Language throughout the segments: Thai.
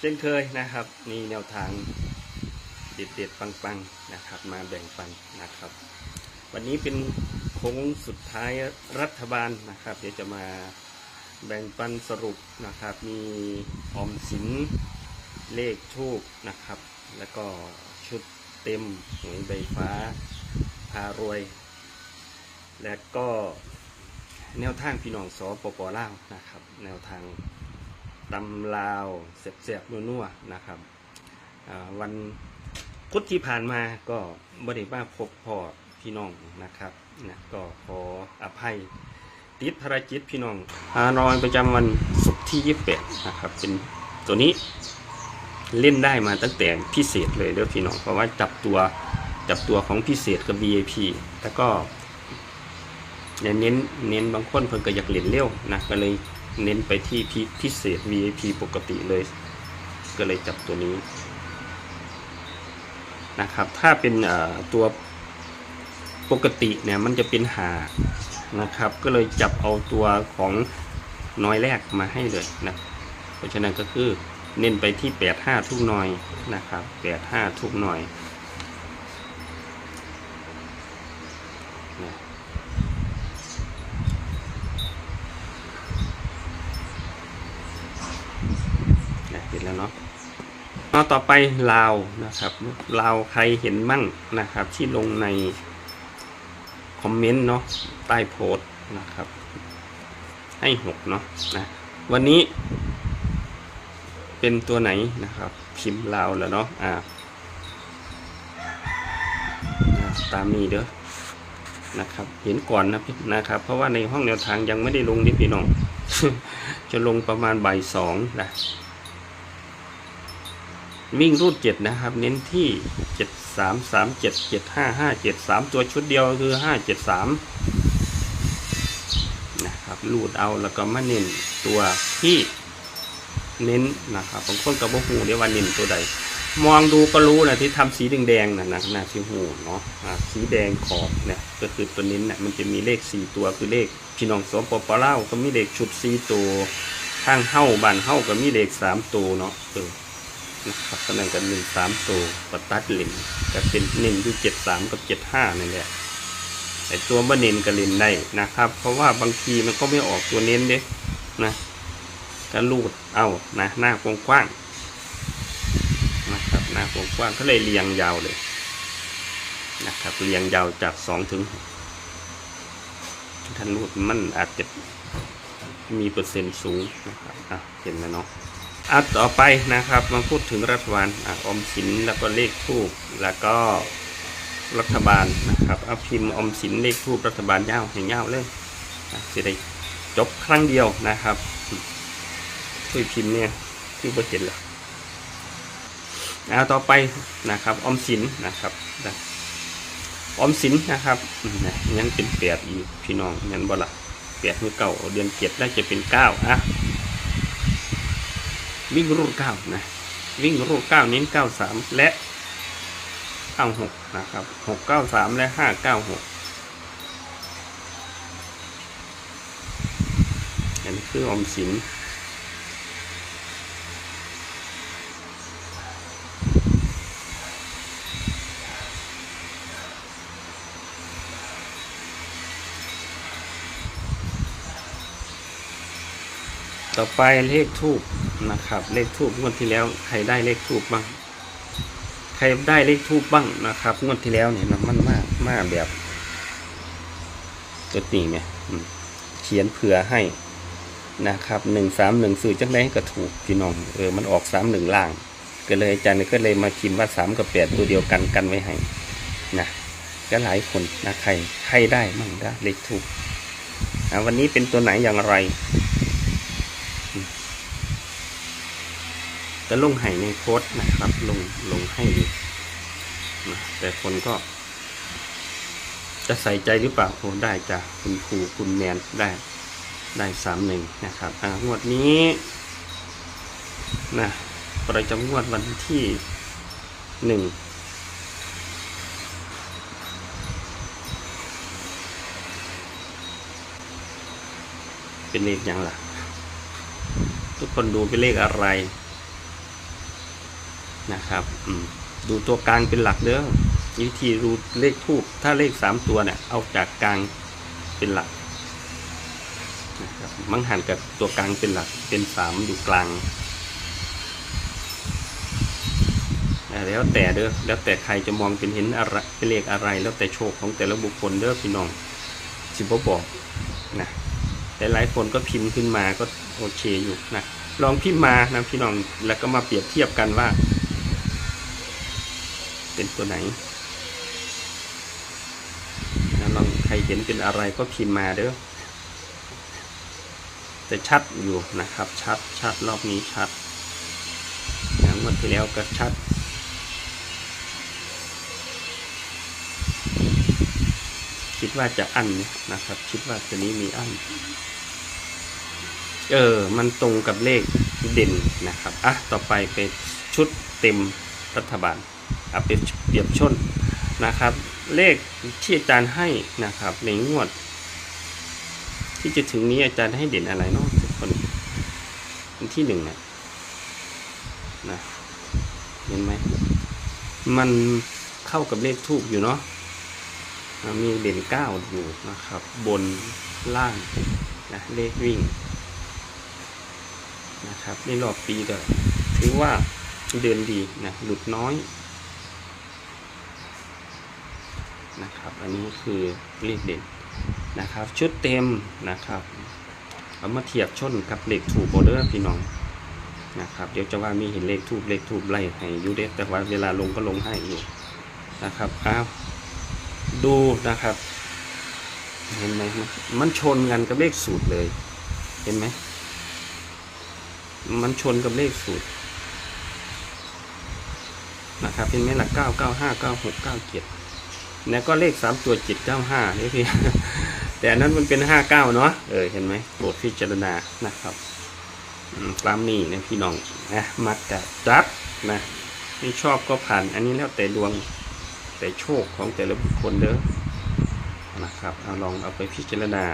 เช่นเคยนะครับ มีแนวทางเด็ดๆปังๆนะครับ มาแบ่งปันนะครับ วันนี้เป็นโค้งสุดท้ายรัฐบาลนะครับ เดี๋ยวจะมาแบ่งปันสรุปนะครับ มีออมสินเลขทูกนะครับ แล้วก็ชุดเต็มหวยใบฟ้าพารวย และก็แนวทางพี่น้องสปปลาวนะครับ แนวทาง ตำลาวเสียบๆนัวๆนะครับวันพุธที่ผ่านมาก็บริบ้าพบพ่อพี่น้องนะครับนะก็ขออภัยติดภารกิจพี่น้องฮานอยประจำวันศุกร์ที่28นะครับ เป็นตัวนี้เล่นได้มาตั้งแต่พิเศษเลยเด้อพี่น้องเพราะว่าจับตัวจับตัวของพิเศษกับ VIP แล้วก็เน้นเน้นบางคนเพิ่นก็อยากเล่นเร็วนะก็เลย เน้นไปที่พิพเศษ VIP ปกติเลย ก็เลยจับตัวนี้นะครับ ถ้าเป็นตัวปกติเนี่ยมันจะเป็นหานะครับ ก็เลยจับเอาตัวของน้อยแรกมาให้เลยนะ เพราะฉะนั้นก็คือเน้นไปที่ 85 ทุกหน่อยนะครับ 85 ทุกหน่อยนะ นะเห็นแล้วเนาะ เอาต่อไปลาวนะครับลาวใครเห็นมั่งนะครับ ที่ลงในคอมเมนต์เนาะใต้โพสต์นะครับ ให้หกเนาะนะวันนี้ เป็นตัวไหนนะครับพิมพ์ลาวแล้วเนาะอ่านะตามนี้เด้อนะครับ เห็นก่อนนะพี่นะครับ เพราะว่าในห้องแนวทางยังไม่ได้ลงนี่พี่น้องจะลงประมาณบ่ายสองนะ วิ่งรูดเจ็ดนะครับ เน้นที่เจ็ดสามสามเจ็ดเจ็ดห้าห้าเจ็ดสามตัวชุดเดียวคือห้าเจ็ดสามนะครับรูดเอาแล้วก็มาเน้นตัวที่เน้นนะครับบางคนกับหูเดี๋ยววันเน้นตัวใด มองดูก็รู้นะที่ทำสีแดงๆนะนะนะที่หูเนาะสีแดงขอบเนี่ยก็คือตัวเน้นเนี่ยมันจะมีเลขสี่ตัวคือเลขพี่น้องสปปลาก็มีเลขชุดสี่ตัวข้างเฮ้าบานเฮ้าก็มีเลขสามตัวเนาะเออ นะครับตำแหน่งกันหนึ่งสามตัวปัตตัดเลนก็เป็นเน้นอยู่เจ็ดสามกับเจ็ดห้านี่แหละไอตัวบ่เน้นก็เล่นได้นะครับ เพราะว่าบางทีมันก็ไม่ออกตัวเน้นเด้นะก็ลูดเอานะหน้ากว้างๆนะครับหน้ากว้างๆก็เลยเรียงยาวเลยนะครับเรียงยาวจากสองถึงท่านรูดมันอาจจะมีเปอร์เซ็นต์สูงนะครับอะเห็นไหมเนาะ อะต่อไปนะครับมาพูดถึงรัฐบาลอะอมสินแล้วก็เลขทูบแล้วก็รัฐบาลนะครับเอาพิมพ์อมสินเลขทูบรัฐบาลยาวให้ยาวเลยอะจะได้จบครั้งเดียวนะครับช่วยพิมพ์เนี่ยที่บ่เห็นหรอเอาต่อไปนะครับอมสินนะครับอมสินนะครับอืมนะยังเป็นแปดอีกพี่น้องยันบ่ละแปดมือเก่าเดือนเจ็ดได้จะเป็นเก้าอะ วิ่งรูดเก้านะวิ่งรูดเก้าเน้นเก้าสามและเก้าหกนะครับหกเก้าสามและห้าเก้าหกอันนี้คือออมสิน ต่อไปเลขทูบนะครับ เลขทูบงวดที่แล้วใครได้เลขทูบบ้าง ใครได้เลขทูบบ้างนะครับงวดที่แล้วเนี่ยนะมันมากมากแบบตัวนี้เนี่ยเขียนเผื่อให้นะครับหนึ่งสามหนึ่งสื่อจังไรก็ถูกพี่น้องเออมันออกสามหนึ่งล่าง ก็เลยอาจารย์ก็เลยมาคิมว่าสามกับแปดตัวเดียวกันกันไว้ให้นะก็หลายคนนะใครใครได้มั่งได้เลขทูบอะวันนี้เป็นตัวไหนอย่างไร จะลงให้ในโพสนะครับ ลงลงให้อยู่นะแต่คนก็ จะใส่ใจหรือเปล่าโอ้ได้จ้ะคุณครูคุณแมนได้ได้สามหนึ่งนะครับอ่างวดนี้นะประจำงวดวันที่หนึ่งเป็นเลขยังล่ะ ทุกคนดูเป็นเลขอะไร นะครับดูตัวกลางเป็นหลักเด้อวิธีดูเลขทูบถ้าเลขสามตัวเนี่ยเอาจากกลางเป็นหลักนะครับมังหันกับตัวกลางเป็นหลักเป็นสามอยู่กลางแล้วแต่เด้อแล้วแต่ใครจะมองเป็นเห็นอะไรเป็นเลขอะไร แล้วแต่โชคของแต่ละบุคคลเด้อพี่น้องสิบบอกนะแต่หลายคนก็พิมพ์ขึ้นมาก็โอเคอยู่นะลองพิมพ์มานะพี่น้องแล้วก็มาเปรียบเทียบกันว่า เป็นตัวไหนนะลองใครเห็นเป็นอะไรก็พิมพ์มาเด้อแต่ชัดอยู่นะครับ ชัดชัดรอบนี้ชัดนะงวดที่แล้วก็ชัดคิดว่าจะอันนะครับ คิดว่าตัวนี้มีอัน เออ มันตรงกับเลขเด่นนะครับ อะ ต่อไปเป็นชุดเต็มรัฐบาล อะเป็นเปรียบชนนะครับ เลขที่อาจารย์ให้นะครับ ในงวด ที่จะถึงนี้อาจารย์ให้เด่นอะไรเนาะทุกคนวันที่หนึ่งนะนะเห็นไหมมันเข้ากับเลขทูบอยู่เนาะอะมีเด่นเก้าอยู่นะครับ บนล่างนะเลขวิ่งนะครับในรอบปีก็ถือว่าเดินดีนะหลุดน้อย นะครับ อันนี้คือเลขเด่นนะครับ ชุดเต็มนะครับเอามาเทียบชนกับเลขถูกโบเดอร์พี่น้องนะครับเดี๋ยวจะว่ามีเห็นเลขทูบเลขทูบไล่ให้ยูเด็แต่ว่าเวลาลงก็ลงให้อยู่นะครับอ้าวดูนะครับ เห็นไหมมันชนกันกับเลขสูตรเลย เห็นไหมมันชนกับเลขสูตรนะครับเป็นไหมหลักเก้าเก้าห้าเก้าหกเก้าเจ็ด แล้วก็เลขสามตัวเจ็ดเก้าห้านี่พี่ แต่อันนั้นมันเป็นห้าเก้าเนาะเออเห็นไหมโปรดพิจารณานะครับตามนี้นะพี่น้องนะมักจะจัดนะไม่ชอบก็ผ่าน อันนี้แล้วแต่ดวงแต่โชคของแต่ละบุคคลเด้อนะครับเอาลองเอาไปพิจารณา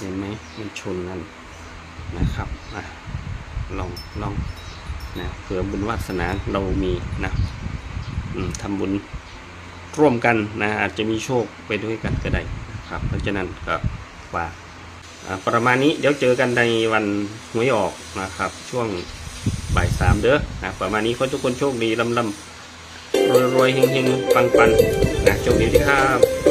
เห็นไหมมันชนกัน นะครับอลองลองนะเผื่อบุญวาสนาเรามีนะทำบุญร่วมกันนะอาจจะมีโชคไปด้วยกันก็ได้นะครับ เพราะฉะนั้นก็ฝากอ่าประมาณนี้เดี๋ยวเจอกันในวันหวยออกนะครับ ช่วงบ่ายสามเด้อนะประมาณนี้คนทุกคนโชคดีลำลำรวยรวยเฮงเฮงปังปันนะโชคดีที่ครับ